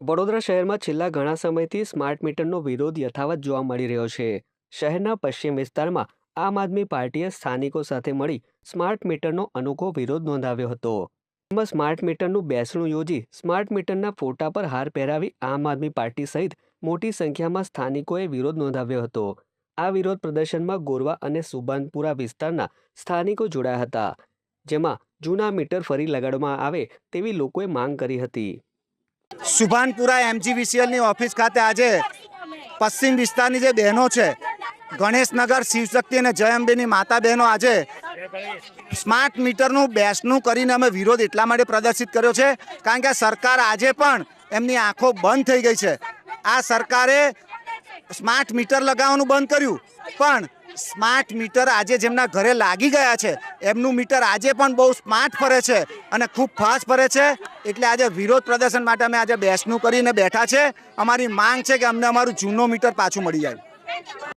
વડોદરા શહેરમાં છેલ્લા ઘણા સમયથી સ્માર્ટ મીટરનો વિરોધ યથાવત જોવા મળી રહ્યો છે. શહેરના પશ્ચિમ વિસ્તારમાં આમ આદમી પાર્ટીએ સ્થાનિકો સાથે મળી સ્માર્ટ મીટરનો અનોખો વિરોધ નોંધાવ્યો હતો. એમાં સ્માર્ટ મીટરનું બેસણું યોજી સ્માર્ટ મીટરના ફોટા પર હાર પહેરાવી આમ આદમી પાર્ટી સહિત મોટી સંખ્યામાં સ્થાનિકોએ વિરોધ નોંધાવ્યો હતો. આ વિરોધ પ્રદર્શનમાં ગોરવા અને સુબાનપુરા વિસ્તારના સ્થાનિકો જોડાયા હતા, જેમાં જૂના મીટર ફરી લગાડવામાં આવે તેવી લોકોએ માંગ કરી હતી. સુભાનપુરા એમજીવીસીએલની ઓફિસ ખાતે આજે પશ્ચિમ વિસ્તારની જે બહેનો છે, ગણેશનગર શિવશક્તિ અને જય માતા બહેનો આજે સ્માર્ટ મીટરનું, બેસનું કરીને અમે વિરોધ એટલા માટે પ્રદર્શિત કર્યો છે, કારણ કે સરકાર આજે પણ એમની આંખો બંધ થઈ ગઈ છે. આ સરકારે સ્માર્ટ મીટર લગાવવાનું બંધ કર્યું, પણ સ્માર્ટ મીટર આજે જેમના ઘરે લાગી ગયા છે, એમનું મીટર આજે પણ બહુ સ્માર્ટ ફરે છે અને ખૂબ ફાસ્ટ ફરે છે. એટલે આજે વિરોધ પ્રદર્શન માટે અમે આજે બેસનું કરીને બેઠા છે. અમારી માંગ છે કે અમને અમારું જૂનો મીટર પાછું મળી જાય.